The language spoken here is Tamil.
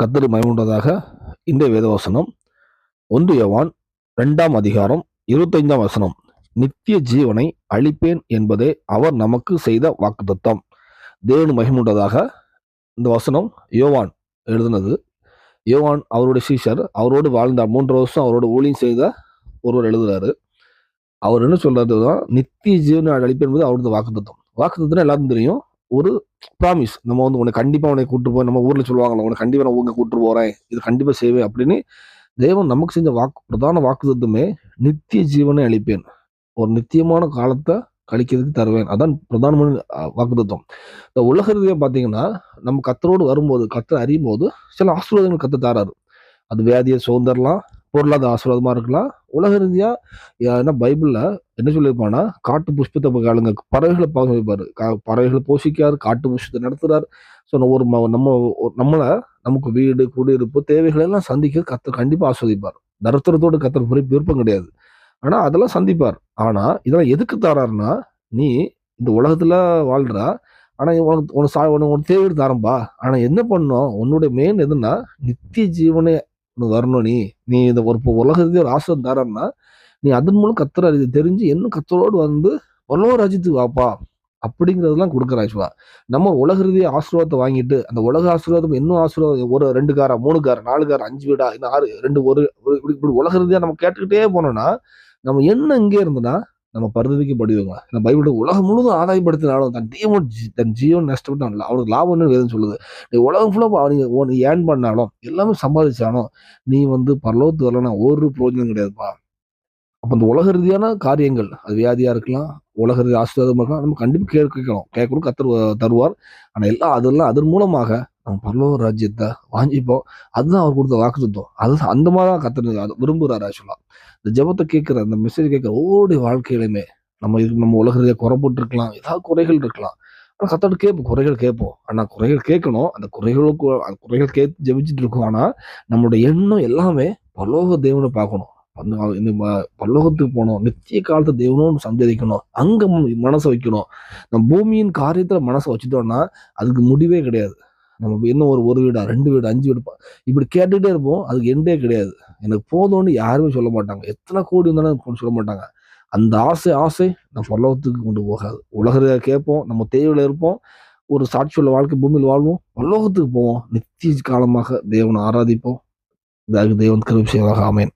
கத்தரு மயமுண்டதாக இந்த வேதவசனம். ஒன்று யோவான் ரெண்டாம் அதிகாரம் இருபத்தைந்தாம் வசனம். நித்திய ஜீவனை அளிப்பேன் என்பதே அவர் நமக்கு செய்த வாக்குத்தத்தம். தேவனு மகிமுண்டதாக இந்த வசனம் யோவான் எழுதினது. யோவான் அவருடைய சீஷர் அவரோடு வாழ்ந்த மூன்று வருஷம் அவரோட ஊழியம் செய்த ஒருவர் எழுதுறாரு. அவர் என்ன சொல்றதுன்னா நித்திய ஜீவனை அளிப்பேன் என்பது அவரது வாக்குத்தத்தம். வாக்குத்தத்தம் எல்லாருக்கும் தெரியும். ஒரு ப்ராமிஸ் நம்ம வந்து உன்னை கண்டிப்பாக உனக்கு கூட்டு போய் நம்ம ஊரில் சொல்லுவாங்களா உன்னை கண்டிப்பாக நான் உங்க கூட்டு போகிறேன் இது கண்டிப்பாக செய்வேன் அப்படின்னு தேவன் நமக்கு செஞ்ச வாக்கு பிரதான வாக்குத்தத்தமே நித்திய ஜீவனை அளிப்பேன். ஒரு நித்தியமான காலத்தை கழிக்கிறதுக்கு தருவேன். அதான் பிரதானமான வாக்கு தத்துவம். இந்த உலக ரீதியாக பார்த்தீங்கன்னா நம்ம கத்தரோடு வரும்போது கத்தரை அறியும் போது சில ஆசீர்வாதங்கள் கத்த தாராரு. அது வியாதியை சுதந்திரலாம் பொருளாதார ஆசீர்வாதமாக இருக்கலாம். உலக ரீதியாக ஏன்னா என்ன என்ன சொல்லியிருப்பான்னா காட்டு புஷ்பத்தை போய் பறவைகளை பார்க்க வைப்பார் கா- பறவைகளை போஷிக்கார் காட்டு புஷ்பத்தை நடத்துறாரு. ஸோ ஒரு ம- நம்ம ஒரு- நமக்கு வீடு குடியிருப்பு தேவைகளை எல்லாம் சந்திக்க கத்த கண்டிப்பாக ஆஸ்வதிப்பார் தரத்திரத்தோடு கத்தர் புரிய விருப்பம் கிடையாது. ஆனால் அதெல்லாம் சந்திப்பார். ஆனால் இதெல்லாம் எதுக்கு தராருன்னா நீ இந்த உலகத்தில் வாழ்கிறா ஆனால் உனக்கு உனக்கு சா உனக்கு உனக்கு தேவை தரம்பா. ஆனால் என்ன பண்ணும் உன்னுடைய மெயின் எதுன்னா நித்திய ஜீவனை உனக்கு வரணும் நீ. நீ இந்த ஒரு இப்போ உலகத்துக்கு ஒரு ஆசிரியம் தரன்னா நீ அதன் மூலம் கத்துற இது தெரிஞ்சு இன்னும் கத்தரோடு வந்து பரலோக ராஜ்யத்துக்கு வாப்பா அப்படிங்கிறதெல்லாம் கொடுக்குற ஆக்சுவலா நம்ம உலக ரீதியா ஆசீர்வாதத்தை வாங்கிட்டு அந்த உலக ஆசீர்வாதம் இன்னும் ஆசீர்வாதம் ஒரு ரெண்டு காரா மூணு காரா நாலு காரா அஞ்சு வீடா இன்னும் ஆறு ரெண்டு ஒரு இப்படி இப்படி உலக ரீதியா நம்ம கேட்டுக்கிட்டே போனோம்னா நம்ம என்ன இங்கே இருந்தோம்னா நம்ம பருதவிக்கு படுவாங்க இந்த பைபிள் உலகம் முழுவதும் ஆதாயப்படுத்தினாலும் தன். தீவன் தன் ஜீவன் நஷ்டப்பட்டான். அவனுக்கு லாபம்னு வேதம் சொல்லுது. நீ உலகம் ஃபுல்லாக நீ நீ ஏர்ன் பண்ணாலும் எல்லாமே சம்பாதிச்சாலும் நீ வந்து பரலோகத்து வரலன்னா ஒரு பிரோஜனம் கிடையாதுப்பா. அப்போ இந்த உலக ரீதியான காரியங்கள் அது வியாதியாக இருக்கலாம் உலக ரீதி ஆசீர்வாதமாக இருக்கலாம் நம்ம கண்டிப்பாக கேட்கணும். கேட்கணும் கத்தர் தருவார். ஆனால் எல்லாம் அதெல்லாம் அதன் மூலமாக நம்ம பரலோக ராஜ்யத்தை வாங்கிப்போம் அதுதான் அவர் கொடுத்த வாக்குத்தம் அது அந்த மாதிரி தான் கத்தர் அது விரும்புகிறார் ஆக்சுவலாக இந்த ஜெபத்தை கேட்குற அந்த மெசேஜ் கேட்குற ஒவ்வொரு வாழ்க்கையிலுமே நம்ம இது நம்ம உலகத்தையே ரீதியாக இருக்கலாம் ஏதாவது குறைகள் இருக்கலாம். ஆனால் கத்தோட கேட்போம் குறைகள் கேட்போம். ஆனால் குறைகள் கேட்கணும் அந்த குறைகளுக்கு அந்த குறைகள் கேட்டு ஜபிச்சுட்டு இருக்கோம். ஆனால் நம்மளுடைய எண்ணம் எல்லாமே பரலோக தேவனை பார்க்கணும். அந்த இந்த பல்லோகத்துக்கு போகணும் நித்திய காலத்து தேவனும் சந்தேதிக்கணும் அங்கே மனசை வைக்கணும். நம்ம பூமியின் காரியத்தில் மனசை வச்சுட்டோம்னா அதுக்கு முடிவே கிடையாது. நம்ம இன்னும் ஒரு ஒரு வீடா ரெண்டு வீடு அஞ்சு வீடு இப்படி கேட்டுகிட்டே இருப்போம். அதுக்கு எண்டே கிடையாது. எனக்கு போதும்னு யாருமே சொல்ல மாட்டாங்க. எத்தனை கோடி இருந்தாலும் சொல்ல மாட்டாங்க. அந்த ஆசை ஆசை நம்ம பல்லவத்துக்கு கொண்டு போகாது. உலக கேட்போம் நம்ம தேவையில் இருப்போம். ஒரு சாட்சியுள்ள வாழ்க்கை பூமியில் வாழ்வோம். பல்லோகத்துக்கு போவோம். நித்திய காலமாக தேவனை ஆராதிப்போம். இதாக தேவன் கருவி செய்வதாக ஆமென்.